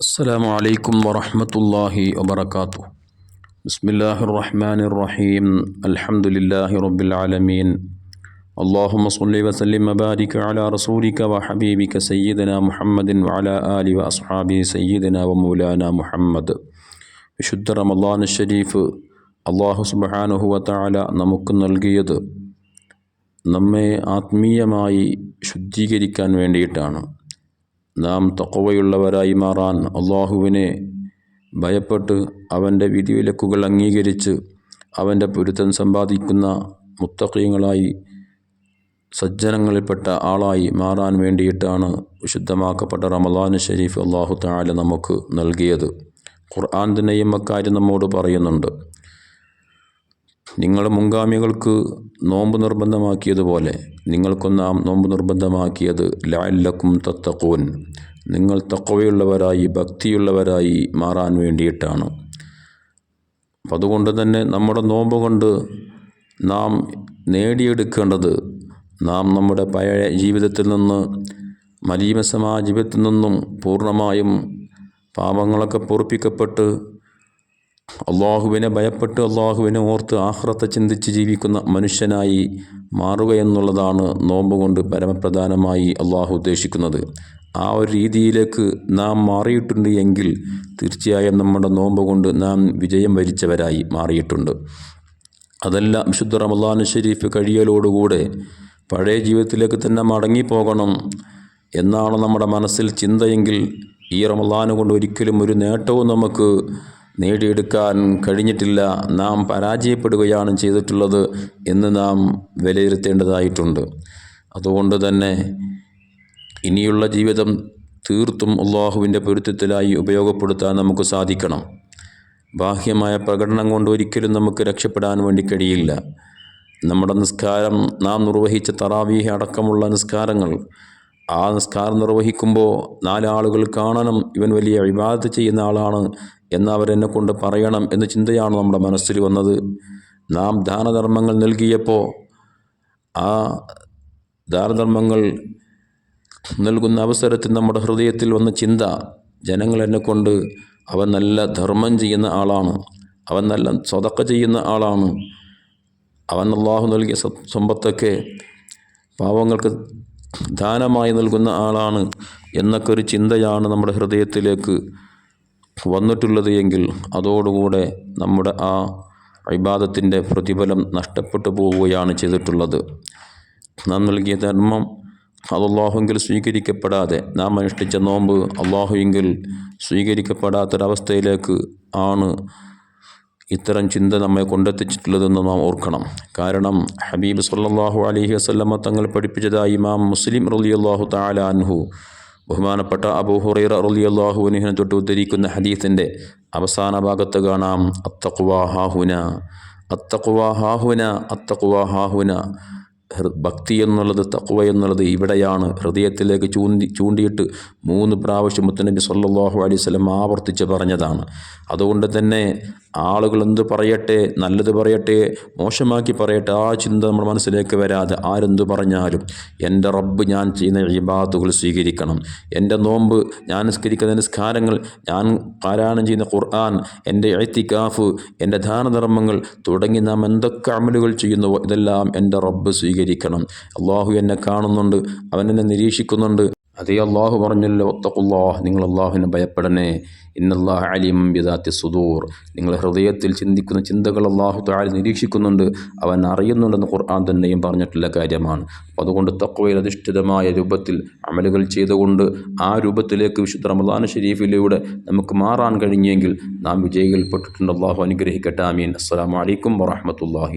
السلام عليكم ورحمة الله وبركاته بسم الله الرحمن الرحيم الحمد لله رب العالمين اللهم صل وسلم وبارك على رسولك وحبيبك سيدنا محمد وعلى آله وأصحابه سيدنا ومولانا محمد വിശുദ്ധ റമദാൻ ഷരീഫ് അള്ളാഹു സുബഹാനുഹുവ താല നമുക്ക് നൽകിയത് നമ്മെ ആത്മീയമായി ശുദ്ധീകരിക്കാൻ വേണ്ടിയിട്ടാണ് നാം തക്കവയുള്ളവരായി മാറാൻ അള്ളാഹുവിനെ ഭയപ്പെട്ട് അവന്റെ വിധിവിലക്കുകൾ അംഗീകരിച്ച് അവന്റെ പൊരുത്തം സമ്പാദിക്കുന്ന മുത്തക്കീങ്ങളായി സജ്ജനങ്ങളിൽപ്പെട്ട ആളായി മാറാൻ വേണ്ടിയിട്ടാണ് വിശുദ്ധമാക്കപ്പെട്ട റമദാൻ ഷരീഫ് അള്ളാഹു താല നമുക്ക് നൽകിയത്. ഖുർആൻ തന്നെയും അക്കാര്യം നമ്മോട് പറയുന്നുണ്ട്. നിങ്ങൾ മുൻഗാമികൾക്ക് നോമ്പ് നിർബന്ധമാക്കിയതുപോലെ നിങ്ങൾക്കും നാം നോമ്പ് നിർബന്ധമാക്കിയത് ലാല്ലക്കും തത്തക്കോൻ നിങ്ങൾ തക്കവയുള്ളവരായി ഭക്തിയുള്ളവരായി മാറാൻ വേണ്ടിയിട്ടാണ്. അതുകൊണ്ട് തന്നെ നമ്മുടെ നോമ്പ് കൊണ്ട് നാം നേടിയെടുക്കേണ്ടത് നാം നമ്മുടെ പഴയ ജീവിതത്തിൽ നിന്ന് മലീമസമായ ജീവിതത്തിൽ നിന്നും പൂർണമായും പാപങ്ങളൊക്കെ പൊറുപ്പിക്കപ്പെട്ട് അള്ളാഹുവിനെ ഭയപ്പെട്ട് അള്ളാഹുവിനെ ഓർത്ത് ആഹ്റത്തെ ചിന്തിച്ച് ജീവിക്കുന്ന മനുഷ്യനായി മാറുക എന്നുള്ളതാണ് നോമ്പ് കൊണ്ട് പരമപ്രധാനമായി അള്ളാഹു ഉദ്ദേശിക്കുന്നത്. ആ ഒരു രീതിയിലേക്ക് നാം മാറിയിട്ടുണ്ട് എങ്കിൽ തീർച്ചയായും നമ്മുടെ നോമ്പ് കൊണ്ട് നാം വിജയം വരിച്ചവരായി മാറിയിട്ടുണ്ട്. അതല്ല വിശുദ്ധ റമദാൻ ഷെരീഫ് കഴിയലോടുകൂടെ പഴയ ജീവിതത്തിലേക്ക് തന്നെ മടങ്ങിപ്പോകണം എന്നാണ് നമ്മുടെ മനസ്സിൽ ചിന്തയെങ്കിൽ ഈ റമദാൻ കൊണ്ട് ഒരിക്കലും ഒരു നേട്ടവും നമുക്ക് നേടിയെടുക്കാൻ കഴിഞ്ഞിട്ടില്ല. നാം പരാജയപ്പെടുകയാണ് ചെയ്തിട്ടുള്ളത് എന്ന് നാം വിലയിരുത്തേണ്ടതായിട്ടുണ്ട്. അതുകൊണ്ട് തന്നെ ഇനിയുള്ള ജീവിതം തീർത്തും അള്ളാഹുവിന്റെ പൊരുത്തത്തിലായി ഉപയോഗപ്പെടുത്താൻ നമുക്ക് സാധിക്കണം. ബാഹ്യമായ പ്രകടനം കൊണ്ട് ഒരിക്കലും നമുക്ക് രക്ഷപ്പെടാൻ വേണ്ടി കഴിയില്ല. നമ്മുടെ നിസ്കാരം നാം നിർവഹിച്ച തറാവീഹ അടക്കമുള്ള നിസ്കാരങ്ങൾ ആ നിസ്കാരം നിർവഹിക്കുമ്പോൾ നാലാളുകൾ കാണണം. ഇവൻ വലിയ വിവാദത്ത് ചെയ്യുന്ന ആളാണ്. എന്ന് കൊണ്ട് പറയണം എന്ന ചിന്തയാണ് നമ്മുടെ മനസ്സിൽ വന്നത്. നാം ദാനധർമ്മങ്ങൾ നൽകിയപ്പോൾ ആ ദാനധർമ്മങ്ങൾ നൽകുന്ന അവസരത്തിൽ നമ്മുടെ ഹൃദയത്തിൽ വന്ന ചിന്ത ജനങ്ങൾ എന്നെ കൊണ്ട് അവൻ നല്ല ധർമ്മം ചെയ്യുന്ന ആളാണ്. അവൻ നല്ല സ്വതക്ക ചെയ്യുന്ന ആളാണ്. അവൻ അള്ളാഹു നൽകിയ സമ്പത്തൊക്കെ പാവങ്ങൾക്ക് ദാനമായി നൽകുന്ന ആളാണ് എന്നൊക്കെ ഒരു ചിന്തയാണ് നമ്മുടെ ഹൃദയത്തിലേക്ക് വന്നിട്ടുള്ളത് എങ്കിൽ അതോടുകൂടെ നമ്മുടെ ആ ഇബാദത്തിന്റെ പ്രതിഫലം നഷ്ടപ്പെട്ടു പോവുകയാണ് ചെയ്തിട്ടുള്ളത്. നാം നൽകിയ ധർമ്മം അത് അള്ളാഹുവിൽ സ്വീകരിക്കപ്പെടാതെ നാം അനുഷ്ഠിച്ച നോമ്പ് അള്ളാഹുവിൽ സ്വീകരിക്കപ്പെടാത്തൊരവസ്ഥയിലേക്ക് ആണ് ഇത്തരം ചിന്ത നമ്മെ കൊണ്ടെത്തിച്ചിട്ടുള്ളതെന്ന് നാം ഓർക്കണം. കാരണം ഹബീബ് സല്ലാഹു അലഹി വസ്ലമ തങ്ങൾ പഠിപ്പിച്ചതായി ഇമാം മുസ്ലിം റലിയല്ലാഹു താല അൻഹു ബഹുമാനപ്പെട്ട അബൂ ഹുറൈറ റലിയല്ലാഹുവിനെ തൊട്ട് ഉദ്ധരിക്കുന്ന ഹദീസിന്റെ അവസാന ഭാഗത്ത് കാണാം അത്തഖ്വാ ഹാഹുന അത്തഖ്വാ ഹാഹുന അത്തഖ്വാ ഹാഹുന. ഭക്തി എന്നുള്ളത് തക്വ എന്നുള്ളത് ഇവിടെയാണ്. ഹൃദയത്തിലേക്ക് ചൂണ്ടി ചൂണ്ടിയിട്ട് മൂന്ന് പ്രാവശ്യം മുത്തനബി സല്ലാഹു അലൈഹി സ്വലം ആവർത്തിച്ച് പറഞ്ഞതാണ്. അതുകൊണ്ട് തന്നെ ആളുകൾ എന്ത് പറയട്ടെ നല്ലത് പറയട്ടെ മോശമാക്കി പറയട്ടെ ആ ചിന്ത നമ്മുടെ മനസ്സിലേക്ക് വരാതെ ആരെന്തു പറഞ്ഞാലും എന്റെ റബ്ബ് ഞാൻ ചെയ്യുന്ന ഇബാത്തുകൾ സ്വീകരിക്കണം. എന്റെ നോമ്പ് ഞാൻ നിസ്കരിക്കുന്ന നിസ്കാരങ്ങൾ ഞാൻ പാരായണം ചെയ്യുന്ന ഖുർആൻ എന്റെ എഴുത്തിക്കാഫ് എന്റെ ധാനധർമ്മങ്ങൾ തുടങ്ങി നാം എന്തൊക്കെ അമലുകൾ ചെയ്യുന്നുവോ ഇതെല്ലാം എന്റെ റബ്ബ് സ്വീകരിക്കണം. അള്ളാഹു എന്നെ കാണുന്നുണ്ട് അവൻ എന്നെ നിരീക്ഷിക്കുന്നുണ്ട്. അതേ അള്ളാഹു പറഞ്ഞല്ലോ ഒത്തക്കുല്ലാഹ് നിങ്ങൾ അള്ളാഹുവിനെ ഭയപ്പെടണേ. ഇന്നല്ലാഹ് അലിം ബിദാത്തി സുദൂർ. നിങ്ങൾ ഹൃദയത്തിൽ ചിന്തിക്കുന്ന ചിന്തകൾ അള്ളാഹു താഴെ നിരീക്ഷിക്കുന്നുണ്ട് അവൻ അറിയുന്നുണ്ടെന്ന് ഖുർആൻ തന്നെയും പറഞ്ഞിട്ടുള്ള കാര്യമാണ്. അതുകൊണ്ട് തക്വയിൽ അധിഷ്ഠിതമായ രൂപത്തിൽ അമലുകൾ ചെയ്തുകൊണ്ട് ആ രൂപത്തിലേക്ക് വിശുദ്ധ റമദാൻ ഷരീഫിലൂടെ നമുക്ക് മാറാൻ കഴിഞ്ഞെങ്കിൽ നാം വിജയികൾപ്പെട്ടിട്ടുണ്ട് അള്ളാഹു അനുഗ്രഹിക്കട്ടെ ആമീൻ. അസ്സാം വലൈക്കും വറഹമത്തല്ലാഹി